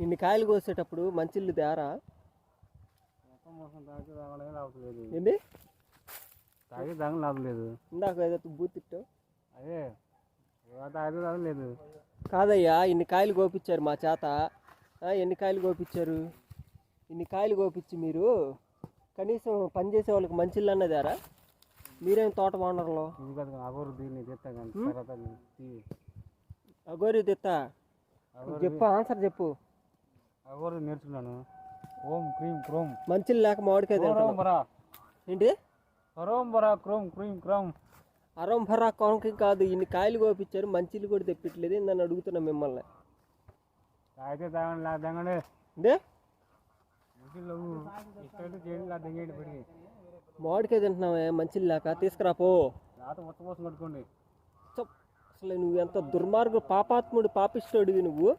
ఇన్ని కాయలు కోసేటప్పుడు మంచిళ్ళు తేరా? ఏంది? తాగి లాభం లేదు ఇందాక ఏదో బూతిట్టు అదే తాగలేదు. కాదయ్యా ఇన్ని కాయలు కోపించారు మా చేత. ఎన్ని కాయలు కోపించారు ఇన్ని కాయలు కోపించి మీరు కనీసం పని చేసే వాళ్ళకి మంచిళ్ళు అన్నదారా మీరేం తోట కదా అగోరు దీన్ని అగోరి తెత్తా? చెప్పు ఆన్సర్ చెప్పు. అగోరు నేర్చుకున్నాను? ఓం క్రీమ్ క్రోమ్ మంచిలు లేక మామిడికాయ తింటాను బరా. ఏంటి? ఓం బరా క్రోమ్ క్రీమ్ క్రోమ్ అరం భరా కొనకి కాదు ఇన్ని కాయలు కోపించారు మంచిలు కూడా తెప్పించలేదు నన్ను అడుగుతున్నా మిమ్మల్ని. తాగితే తాగండి లేదా తాగండి. చేయండి లేదా తెగేయండి పడి మామిడికాయ తింటున్నావే మంచిలు లేక తీసుకురా పో. రాత మొత్తం కోసం కట్టుకోండి చెప్. అసలు నువ్వు ఎంత దుర్మార్గు పాపాత్ముడు పాపిస్తోడివి నువ్వు.